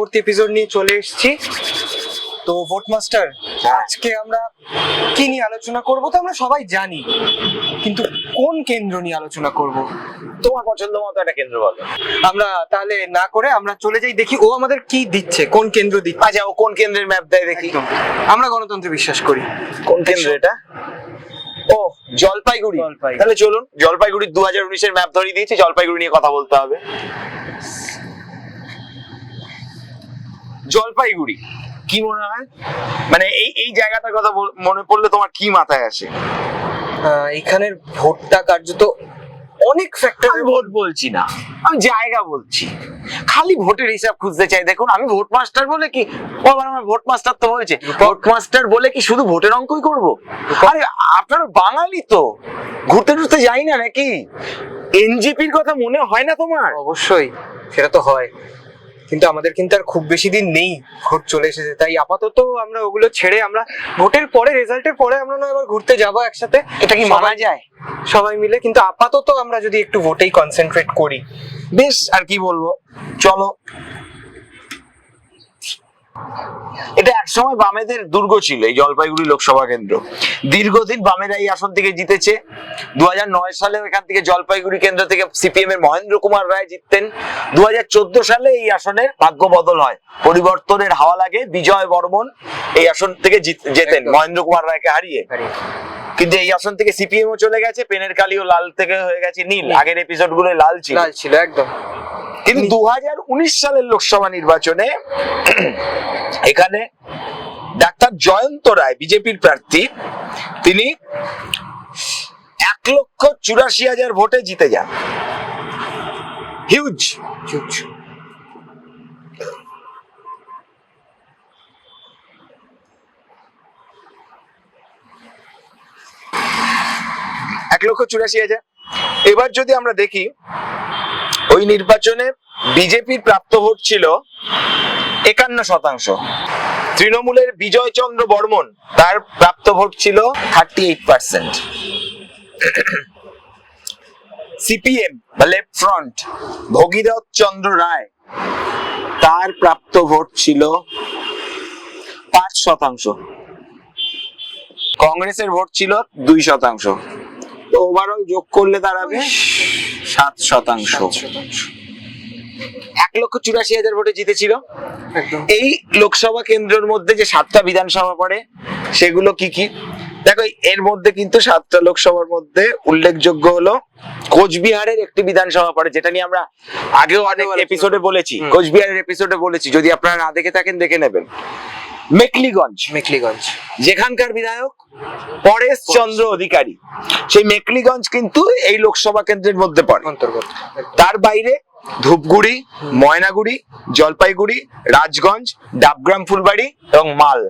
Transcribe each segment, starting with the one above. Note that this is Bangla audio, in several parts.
পরবর্তী এপিসোড নিয়ে চলে এসেছি। তো ভোট মাস্টার আজকে আমরা কি নিয়ে আলোচনা করব তো আমরা সবাই জানি কিন্তু কোন কেন্দ্র নিয়ে আলোচনা করব? তোমার পছন্দ মতো একটা কেন্দ্র বলো। আমরা তাহলে না করে আমরা চলে যাই দেখি ও আমাদের কি দিচ্ছে কোন কেন্দ্র দিচ্ছে। আচ্ছা ও কোন কেন্দ্রের ম্যাপ দেয় দেখি। আমরা গণতন্ত্রে বিশ্বাস করি। কোন কেন্দ্র এটা? ও জলপাইগুড়ি। জলপাইগুড়ি। তাহলে চলুন জলপাইগুড়ি দু হাজার উনিশের ম্যাপ ধরিয়ে দিয়েছি জলপাইগুড়ি নিয়ে কথা বলতে হবে। জলপাইগুড়ি। কি মনে হয়? মানে এই এই জায়গাটার কথা মনে পড়লে তোমার কি মাথায় আসে? এখানের ভোটটা কার্যত অনেক ফ্যাক্টর ভোট বলছি না আমি জায়গা বলছি। খালি ভোটের হিসাব খুঁজতে চাই। দেখুন আমি ভোট মাস্টার বলে কি আবার আমার ভোট মাস্টার তো বলছে ভোট মাস্টার বলে কি শুধু ভোটের অঙ্কই করব? আরে আপনার বাঙালি তো। ঘুরতে ঘুরতে যাই না নাকি? এনজিপির কথা মনে হয় না তোমার? অবশ্যই সেটা তো হয়। কিন্তু আমাদের কিন্তু আর খুব বেশি দিন নেই ভোট চলে এসেছে। তাই আপাতত আমরা ওগুলো ছেড়ে আমরা ভোটের পরে রেজাল্টের পরে আমরা না আবার ঘুরতে যাব একসাথে। এটা কি মানা যায়? সবাই মিলে কিন্তু আপাতত আমরা যদি একটু ভোটেই কনসেন্ট্রেট করি। বেশ আর কি বলব? চলো। এটা একসময় বামেদের দুর্গ ছিল এই জলপাইগুড়ি লোকসভা কেন্দ্র। দীর্ঘদিন বামেরা এই আসন থেকে জিতেছে। দু সালে এখান থেকে জলপাইগুড়ি কেন্দ্র থেকে সিপিএম এর মহেন্দ্র কুমার রায় জিততেন। দু সালে এই আসনের ভাগ্য বদল হয়। পরিবর্তনের হাওয়া লাগে বিজয় বর্মন এই আসন থেকে জিত- জেতেন মহেন্দ্র কুমার রায়কে হারিয়ে। কিন্তু এই আসন থেকে সিপিএম ও চলে গেছে পেনের কালিও লাল থেকে হয়ে গেছে নীল। নীল। আগের এপিসোডগুলো লাল ছিল। লাল ছিল একদম। কিন্তু দু হাজার উনিশ সালের লোকসভা নির্বাচনে এখানে ডাক্তার জয়ন্ত রায় বিজেপির প্রার্থী তিনি এক লক্ষ চুরাশি হাজার ভোটে জিতে যান। হিউজ চুপ এক লক্ষ চুরাশি হাজার। এবার যদি আমরা দেখি ওই নির্বাচনে বিজেপির প্রাপ্ত ভোট ছিল একান্ন শতাংশ। তৃণমূলের বিজয় চন্দ্র বর্মন তার প্রাপ্ত ভোট ছিল থার্টি এইট পার্সেন্ট সিপিএম বা লেফট ফ্রন্ট ভগীরথ চন্দ্র রায় তার প্রাপ্ত ভোট ছিল পাঁচ শতাংশ। কংগ্রেসের ভোট ছিল দুই শতাংশ। তো ওভারঅল যোগ করলে দাঁড়াবে? সাত শতাংশ। এক লক্ষ চুরাশি হাজার ভোটে জিতেছিল। এই লোকসভা কেন্দ্রের মধ্যে যে সাতটা বিধানসভা পড়ে সেগুলো কি কি? দেখো এর মধ্যে কিন্তু সাতটা লোকসভার মধ্যে উল্লেখযোগ্য হলো কোচবিহারের একটি বিধানসভা পড়ে যেটা নিয়ে আমরা আগেও অনেক এপিসোডে বলেছি। কোচবিহারের এপিসোডে বলেছি। যদি আপনারা না দেখে থাকেন দেখে নেবেন। মেকলিগঞ্জ। মেকলিগঞ্জ। যেখানকার বিধায়ক পরেশ চন্দ্র অধিকারী। সেই মেকলিগঞ্জ কিন্তু এই লোকসভা কেন্দ্রের মধ্যে পড়ে। অন্তর্গত। তার বাইরে ধূপগুড়ি ময়নাগুড়ি জলপাইগুড়ি রাজগঞ্জ ডাবগ্রাম ফুলবাড়ি এবং মাল।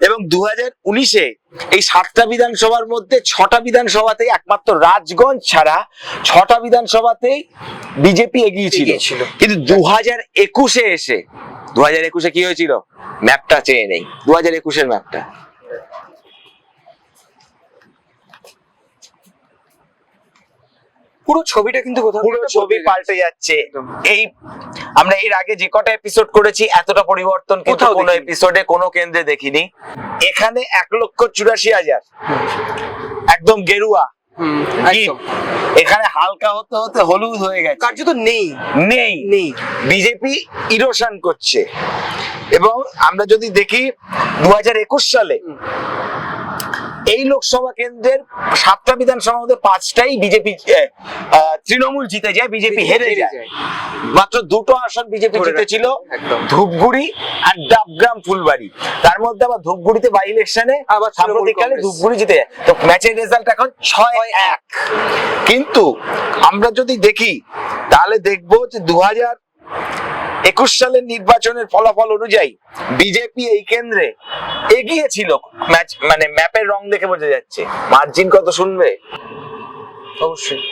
এবং দু হাজার উনিশে এই সাতটা বিধানসভার মধ্যে ছটা বিধানসভাতেই একমাত্র রাজগঞ্জ ছাড়া ছটা বিধানসভাতেই বিজেপি এগিয়েছিল। কিন্তু দু হাজার একুশে এসে দু হাজার একুশে কি হয়েছিল? ম্যাপটা চেয়ে নেই। দু হাজার একুশের ম্যাপটা পুরো ছবিটা কিন্তু কোথাও পুরো ছবি পাল্টে যাচ্ছে। এই আমরা এর আগে যে কটা এপিসোড করেছি এতটা পরিবর্তন কিন্তু কোথাও কোনো এপিসোডে কোনো কেন্দ্রে দেখিনি। এখানে এক লক্ষ চুরাশি হাজার। একদম গেরুয়া। এখানে হালকা হতে হতে হলুদ হয়ে গেছে। কার্যত নেই। নেই। নেই। বিজেপি ইরোশন করছে। এবং আমরা যদি দেখি দু হাজার একুশ সালে এই লোকসভা কেন্দ্রের সাতটা বিধানসভার মধ্যে পাঁচটাই বিজেপি তৃণমূল জিতে যায় বিজেপি হেরে যায়। মাত্র দুটো আসন বিজেপি জিতেছিল ধূপগুড়ি আর ডাবগ্রাম ফুলবাড়ি। তার মধ্যে আবার ধূপগুড়িতে বাই ইলেকশনে আবার সাম্প্রতিককালে ধূপগুড়ি জিতে যায়। তো ম্যাচের রেজাল্ট এখন ছয় এক। কিন্তু আমরা যদি দেখি তাহলে দেখব যে দু হাজার একুশ সালের নির্বাচনের ফলাফল অনুযায়ী বিজেপি এই কেন্দ্রে এগিয়ে ছিল ম্যাচ মানে ম্যাপের রং দেখে বোঝা যাচ্ছে। মার্জিন কত শুনবে? অবশ্যই।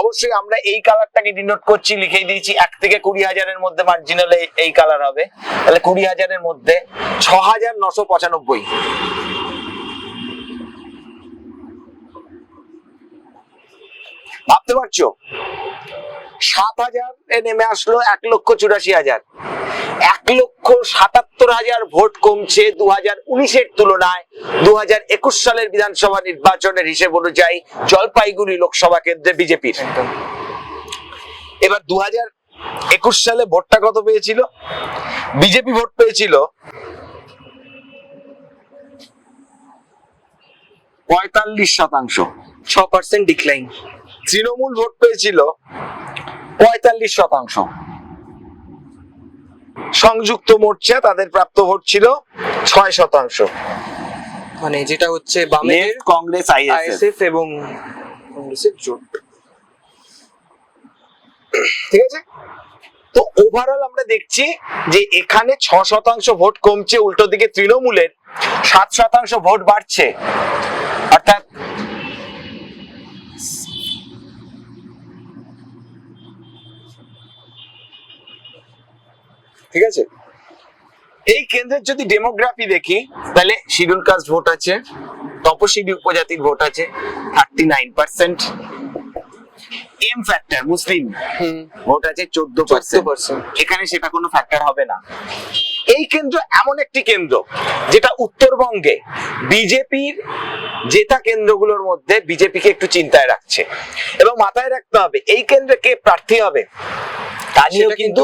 অবশ্যই আমরা এই কালারটাকে ডিনোট করছি লিখে দিয়েছি এক থেকে কুড়ি হাজারের মধ্যে মার্জিন হলে এই কালার হবে। তাহলে কুড়ি হাজারের মধ্যে ছ হাজার নশো পঁচানব্বই। ভাবতে পারছ? সাত হাজার নেমে আসলো এক লক্ষ চুরাশি হাজার। এক লক্ষ সাতাত্তর হাজার ভোট কমছে দু হাজার উনিশের তুলনায়। দু হাজার একুশ সালের বিধানসভা নির্বাচনের হিসেব অনুযায়ী জলপাইগুড়ি লোকসভা কেন্দ্রে বিজেপির। এবার দু হাজার একুশ সালে ভোটটা কত পেয়েছিল? বিজেপি ভোট পেয়েছিল পঁয়তাল্লিশ শতাংশ। ছ পার্সেন্ট ডিক্লাইন তৃণমূল ভোট পেয়েছিল পঁয়তাল্লিশ শতাংশ। সংযুক্ত মোর্চা তাদের প্রাপ্ত ভোট ছিল ছয় শতাংশ। মানে যেটা হচ্ছে বামের কংগ্রেস আইএসএফ এবং কংগ্রেসের জোট। ঠিক আছে? তো ওভারঅল আমরা দেখছি যে এখানে ছ শতাংশ ভোট কমছে উল্টো দিকে তৃণমূলের সাত শতাংশ ভোট বাড়ছে। অর্থাৎ ঠিক আছে? এই কেন্দ্রের যদি ডেমোগ্রাফি দেখি তাহলে শিডিউল কাস্ট ভোট আছে তপশিলি উপজাতির ভোট আছে thirty nine percent M factor মুসলিম ভোট আছে চোদ্দ চোদ্দ পার্সেন্ট পার্সেন্ট এখানে সেটা কোনো ফ্যাক্টর হবে না। এই কেন্দ্র এমন একটি কেন্দ্র যেটা উত্তরবঙ্গে বিজেপির জেতা কেন্দ্রগুলোর মধ্যে বিজেপিকে একটু চিন্তায় রাখছে এবং মাথায় রাখতে হবে এই কেন্দ্রে কে প্রার্থী হবে? তা নিয়েও কিন্তু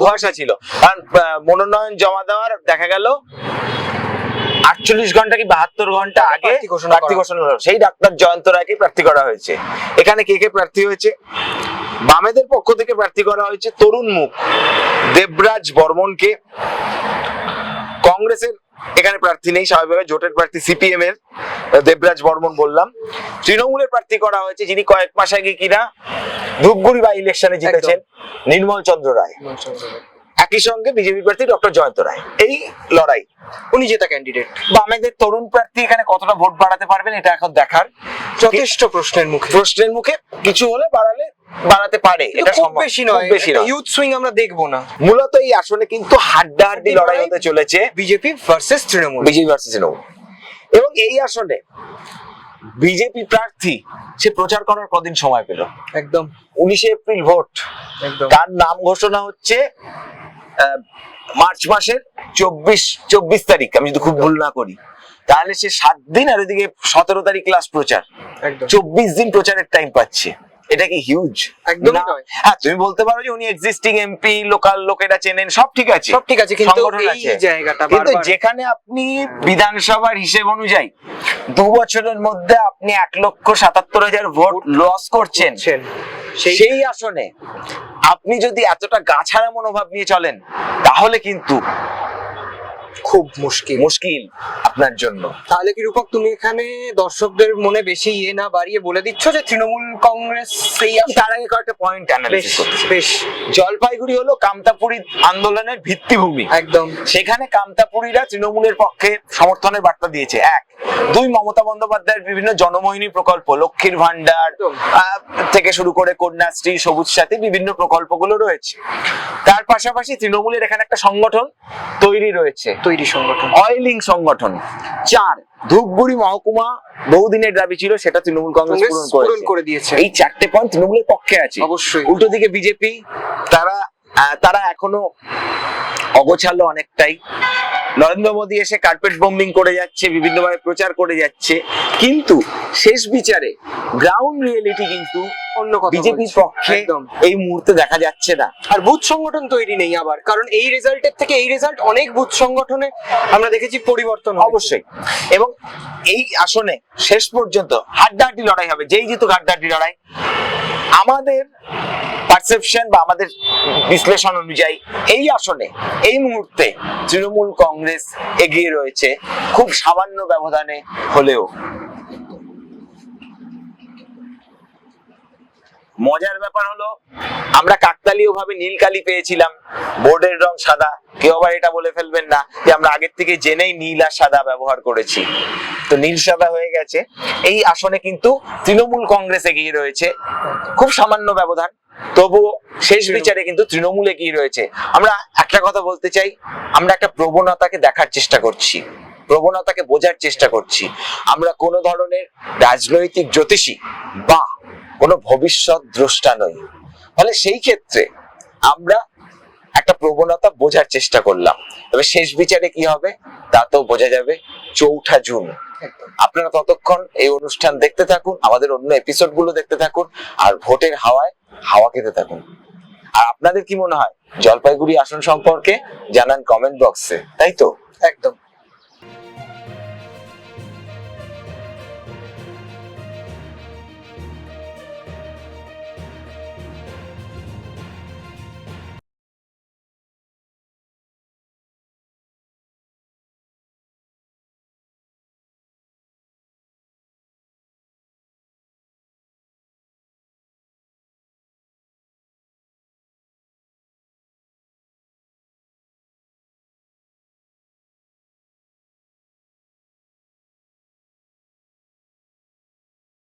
ধোঁয়াশা ছিল কারণ মনোনয়ন জমা দেওয়ার দেখা গেল আটচল্লিশ ঘণ্টা কি বাহাত্তর ঘণ্টা আগে প্রার্থী ঘোষণা ঘোষণা সেই ডাক্তার জয়ন্ত রায়কে প্রার্থী করা হয়েছে। এখানে কে কে প্রার্থী হয়েছে? বামেদের পক্ষ থেকে প্রার্থী করা হয়েছে তরুণ মুখ। দেবরাজ বর্মনকে। কংগ্রেসের এখানে প্রার্থী নেই স্বাভাবিকভাবে জোটের প্রার্থী সিপিএম এর। দেবরাজ বর্মন বললাম। তৃণমূলের প্রার্থী করা হয়েছে যিনি কয়েক মাস আগে কিনা ধূপগুড়ি বা ইলেকশনে জিতেছেন নির্মল চন্দ্র রায়। একই সঙ্গে বিজেপি প্রার্থী ডক্টর জয়ন্ত রায়। এই লড়াই উনি জেতা ক্যান্ডিডেট বামেদের তরুণ প্রার্থী এখানে কতটা ভোট বাড়াতে পারবেন এটা এখন দেখার যথেষ্ট প্রশ্নের মুখে। প্রশ্নের মুখে কিছু হলে বাড়ালে বাড়াতে পারে এটা খুব বেশি নয় বেশি নয়। ইউথ সুইং আমরা দেখব না। মূলত এই আসনে কিন্তু হাড্ডাহাড্ডি লড়াই হতে চলেছে। BJP versus Trinamool. BJP versus Trinamool. এবং এই আসনে বিজেপি প্রার্থী সে প্রচার করার কদিন সময় পেল? একদম। উনিশে এপ্রিল ভোট। তার নাম ঘোষণা হচ্ছে মার্চ মাসের চব্বিশ চব্বিশ তারিখ। আমি যদি খুব ভুল না করি। তাহলে সে সাত দিন আর ওইদিকে সতেরো তারিখ ক্লাস প্রচার। চব্বিশ দিন প্রচারের টাইম পাচ্ছে। এটা কি হিউজ একদম হ্যাঁ তুমি বলতে পারো যে উনি এক্সিস্টিং এমপি লোকাল লোকেরা চেনেন সব ঠিক আছে। সব ঠিক আছে কিন্তু এই জায়গাটা কিন্তু যেখানে আপনি বিধানসভার হিসেব অনুযায়ী দু বছরের মধ্যে আপনি এক লক্ষ সাতাত্তর হাজার ভোট লস করছেন সেই সেই আসনে আপনি যদি এতটা গাছাড়া মনোভাব নিয়ে চলেন তাহলে কিন্তু খুব মুশকিল। মুশকিল আপনার জন্য। তাহলে কি রূপক তুমি এখানে দর্শকদের মনে বেশি ইয়ে না বাড়িয়ে বলে দিচ্ছ যে তৃণমূল কংগ্রেস সেই তার আগে কয়েকটা পয়েন্ট বেশ অ্যানালিসিস বেশ। জলপাইগুড়ি হলো কামতাপুরি আন্দোলনের ভিত্তিভূমি। একদম। সেখানে কামতাপুরীরা তৃণমূলের পক্ষে সমর্থনের বার্তা দিয়েছে। এক দুই মমতা বন্দ্যোপাধ্যায়ের বিভিন্ন জনমোহিনী প্রকল্প লক্ষ্মীর ভান্ডার থেকে শুরু করে কন্যাশ্রী সবুজ সাথী বিভিন্ন প্রকল্পগুলো রয়েছে। তার পাশাপাশি তৃণমূলের এখানে একটা সংগঠন তৈরি রয়েছে। তৈরি সংগঠন। অয়েলিং সংগঠন। চার ধূপগুড়ি মহকুমা বহুদিনের দাবি ছিল সেটা তৃণমূল কংগ্রেস পূরণ করে দিয়েছে। এই চারটে পয়েন্ট তৃণমূলের পক্ষে আছে। অবশ্যই। উল্টো দিকে বিজেপি তারা তারা এখনও অগোছালো অনেকটাই। নরেন্দ্র মোদী এসে কার্পেট বোম্বিং করে যাচ্ছে বিভিন্নভাবে প্রচার করে যাচ্ছে। কিন্তু শেষ বিচারে গ্রাউন্ড রিয়েলিটি কিন্তু বিজেপির পক্ষে এই মুহূর্তে দেখা যাচ্ছে না। আর বুথ সংগঠন তৈরি নেই আবার কারণ এই রেজাল্টের থেকে এই রেজাল্ট অনেক বুথ সংগঠনে আমরা দেখেছি পরিবর্তন অবশ্যই। এবং এই আসনে শেষ পর্যন্ত হাড্ডাহাড্ডি লড়াই হবে। যেই জিতুক হাড্ডাহাড্ডি লড়াই। আমাদের পারসেপশন বা আমাদের বিশ্লেষণ অনুযায়ী এই আসনে এই মুহূর্তে তৃণমূল কংগ্রেস এগিয়ে রয়েছে। খুব সামান্য ব্যবধানে হলেও। মজার ব্যাপার হলো আমরা কাকতালীয় ভাবে নীল কালি পেয়েছিলাম বোর্ডের রং সাদা। কেউ আবার এটা বলে ফেলবেন না যে আমরা আগের থেকে জেনেই নীল আর সাদা ব্যবহার করেছি। তো নীল সাদা হয়ে গেছে। এই আসনে কিন্তু তৃণমূল কংগ্রেস এগিয়ে রয়েছে। খুব সামান্য ব্যবধান তবুও শেষ বিচারে কিন্তু তৃণমূল এগিয়ে রয়েছে। আমরা একটা কথা বলতে চাই আমরা একটা প্রবণতাকে দেখার চেষ্টা করছি। প্রবণতাকে বোঝার চেষ্টা করছি। আমরা কোনো ধরনের রাজনৈতিক জ্যোতিষী বা কোনো ভবিষ্যৎ দ্রষ্টা নই। ফলে সেই ক্ষেত্রে আমরা একটা প্রবণতা বোঝার চেষ্টা করলাম। তবে শেষ বিচারে কি হবে? তা তো বোঝা যাবে। চৌঠা জুন। আপনারা ততক্ষণ এই অনুষ্ঠান দেখতে থাকুন আমাদের অন্য এপিসোডগুলো দেখতে থাকুন আর ভোটের হাওয়ায় হাওয়া খেতে থাকুন। আর আপনাদের কি মনে হয়? জলপাইগুড়ি আসন সম্পর্কে জানান কমেন্ট বক্সে তাই তো? একদম।